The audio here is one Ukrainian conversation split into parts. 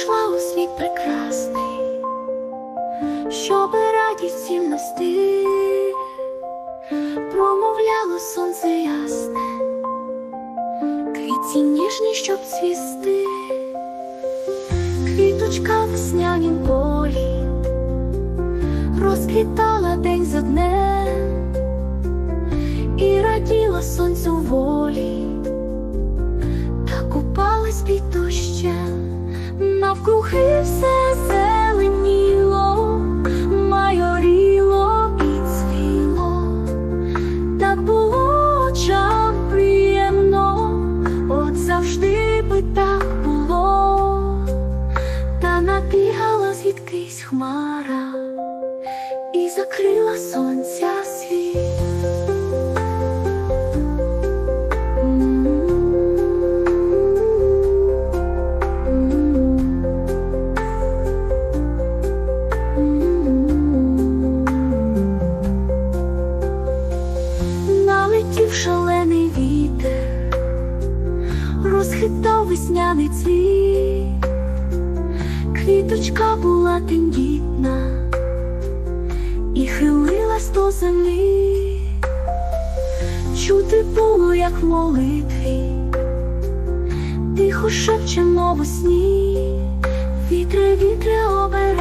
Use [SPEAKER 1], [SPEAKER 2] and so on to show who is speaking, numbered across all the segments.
[SPEAKER 1] прийшла у світ прекрасний, щоб радість всім нести, промовляло сонце ясне, квітці ніжні, щоб цвісти, квіточка веснянім полі, розквітала день за днем і раділа сонцю волі. Та купалась під навкруги все зеленіло, майоріло і цвіло, так було очам приємно, от завжди би так було, та набігала звідкись хмара і закрила сонця Налетів шалений вітер, розхитав весняний цвіт, квіточка була тендітна і хилилась до землі, чути було, як в молитві, тихо шепче мову сні, вітре, вітре обережно,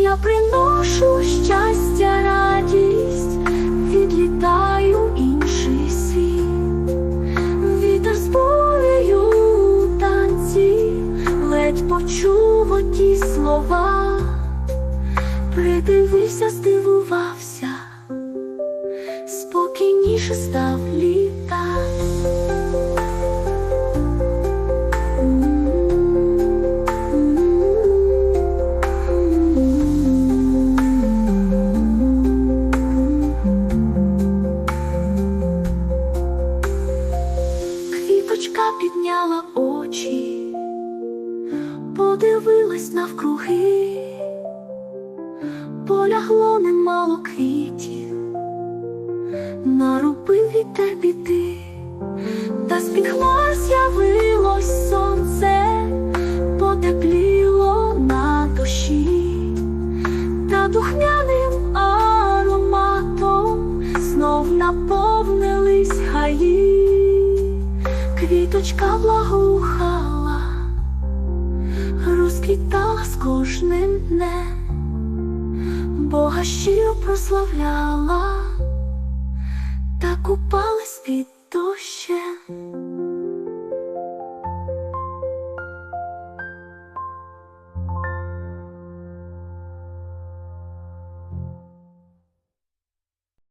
[SPEAKER 1] Я приношу щастя, радість, відлітаю інший світ, вітер з у танці, ледь почув оті слова, придивився, здивувався, спокійніше став літак. Квіточка підняла очі, подивилась навкруги, полягло немало квітів, наробив вітер біди, та з-під хмар з'явилось сонце, потепліло на душі, та духмяним ароматом знов наповнились Квіточка благоухала, розквітала з кожним днем, Бога щиро прославляла та купалась під дощем.